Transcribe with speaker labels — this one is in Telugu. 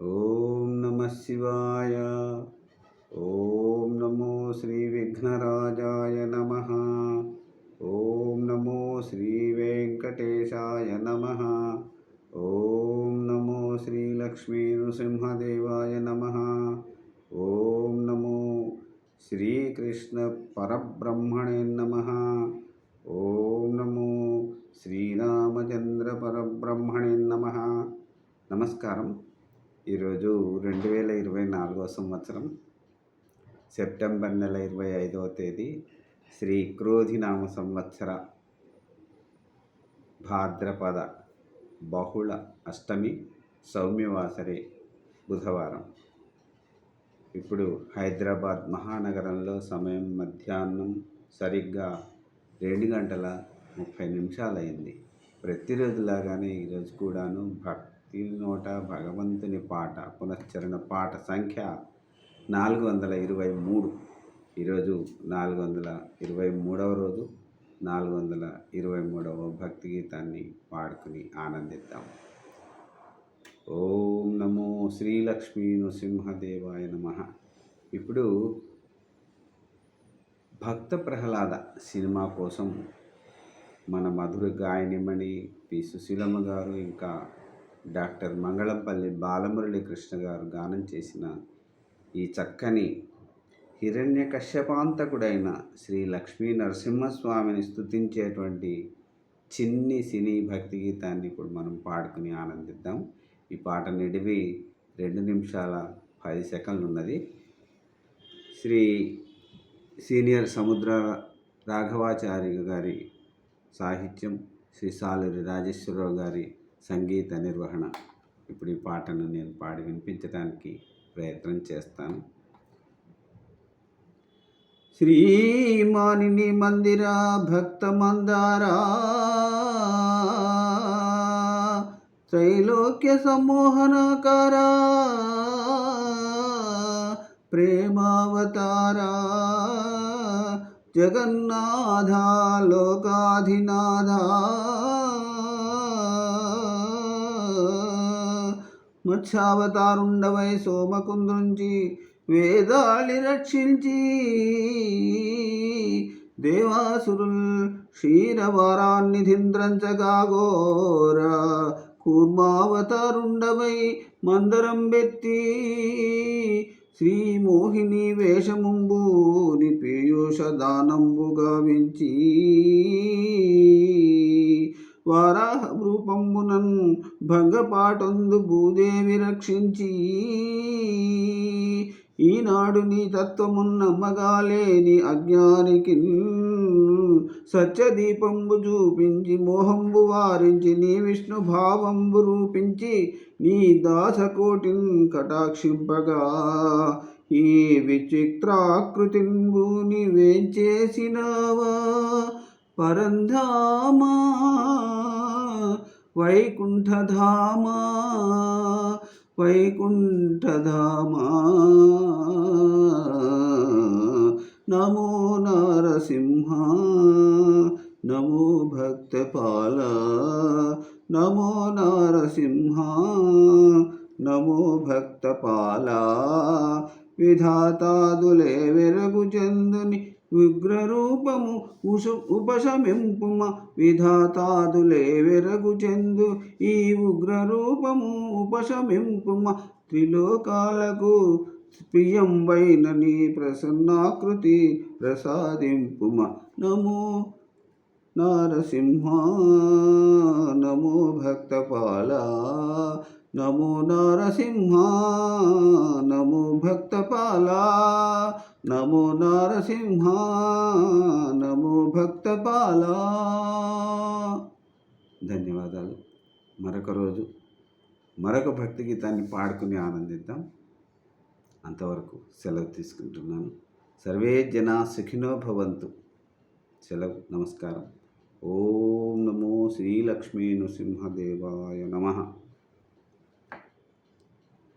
Speaker 1: ఓం నమ శివాయ. ఓం నమో శ్రీ విఘ్నరాజాయ నమ. ఓం నమో శ్రీ వెంకటేశాయ నమ. ఓం నమో శ్రీ లక్ష్మీ నృసింహదేవాయ నమ. ఓం నమో శ్రీకృష్ణ పరబ్రహ్మణే నమ. ఓం నమో శ్రీరామచంద్ర పరబ్రహ్మణే నమ. నమస్కారం. ఈరోజు రెండు వేల ఇరవై నాలుగో సంవత్సరం సెప్టెంబర్ నెల ఇరవై ఐదవ తేదీ శ్రీ క్రోధినామ సంవత్సర భాద్రపద బహుళ అష్టమి సౌమ్యవాసరే బుధవారం. ఇప్పుడు హైదరాబాద్ మహానగరంలో సమయం మధ్యాహ్నం సరిగ్గా రెండు గంటల ముప్పై నిమిషాలైంది. ప్రతిరోజులాగానే ఈరోజు కూడాను భక్ నోట భగవంతుని పాట పునశ్చరణ పాట సంఖ్య నాలుగు వందల ఇరవై మూడు. ఈరోజు నాలుగు వందల ఇరవై మూడవ రోజు నాలుగు వందల ఇరవై మూడవ భక్తి గీతాన్ని పాడుకుని ఆనందిద్దాం. ఓం నమో శ్రీలక్ష్మీ నృసింహదేవాయ నమ. ఇప్పుడు భక్త ప్రహ్లాద సినిమా కోసం మన మధుర గాయనిమణి పి సుశీలమ్మ గారు ఇంకా డాక్టర్ మంగళంపల్లి బాలమురళి కృష్ణ గారు గానం చేసిన ఈ చక్కని హిరణ్య కశ్యపాంతకుడైన శ్రీ లక్ష్మీ నరసింహస్వామిని స్తుతించేటువంటి చిన్ని సినీ భక్తి గీతాన్ని ఇప్పుడు మనం పాడుకుని ఆనందిద్దాం. ఈ పాట నిడివి రెండు నిమిషాల పది సెకండ్లు ఉన్నది. శ్రీ సీనియర్ సముద్ర రాఘవాచార్య గారి సాహిత్యం శ్రీ సాలూరి రాజేశ్వరరావు గారి సంగీత నిర్వహణ. ఇప్పుడు ఈ పాటను నేను పాడి వినిపించడానికి ప్రయత్నం చేస్తాను. శ్రీమానిని మందిర భక్త మందారా త్రైలోక్య సమ్మోహనకారా ప్రేమావతారా జగన్నాథ లోకాధినాథ మత్స్యావతారుండవై సోమకుంద్రుంచి వేదాళి రక్షించి. దేవాసురుల్ క్షీరవారాన్నిధింద్రంచగా ఘోర కూర్మావతారుండవై మందరం బెత్తి. శ్రీమోహిని వేషముంబూని పీయూష దానంబు గావించి. వారాహ రూపంబునన్ భంగపాటందు భూదేవి రక్షించి ఈనాడు నీ తత్వమున్నమ్మగాలేని అజ్ఞానికి సత్యదీపంబు చూపించి మోహంబు వారించి నీ విష్ణు భావంబు రూపించి నీ దాసకోటిన్ కటాక్షింపగా ఈ విచిత్రాకృతింబు నీవేంచేసినావా పరంధామా? వైకుంఠధామా వైకుంఠధామా. నమో నరసింహ నమో భక్తపాల. నమో నరసింహ నమో భక్తపాల. విధాతాదులే వెరగు చందుని ఉగ్రరూపము ఉసు ఉపశమింపుమ విధాతాదులే వెరగు చెందు. ఈ ఉగ్రరూపము ఉపశమింపుమ త్రిలోకాలకు ప్రియంబైన నీ ప్రసన్నాకృతి ప్రసాదింపుమ. నమో నారసింహ నమో భక్తపాల నమో నరసింహ నమో భక్తపాల నమో నరసింహ నమో భక్తపాల. ధన్యవాదాలు. మరొక రోజు మరొక భక్తి గీతాన్ని పాడుకుని ఆనందిద్దాం. అంతవరకు సెలవు తీసుకుంటున్నాను. సర్వే జనా సుఖినో భవంతు. సెలవు నమస్కారం. ఓం నమో శ్రీలక్ష్మీ నృసింహదేవాయ నమః.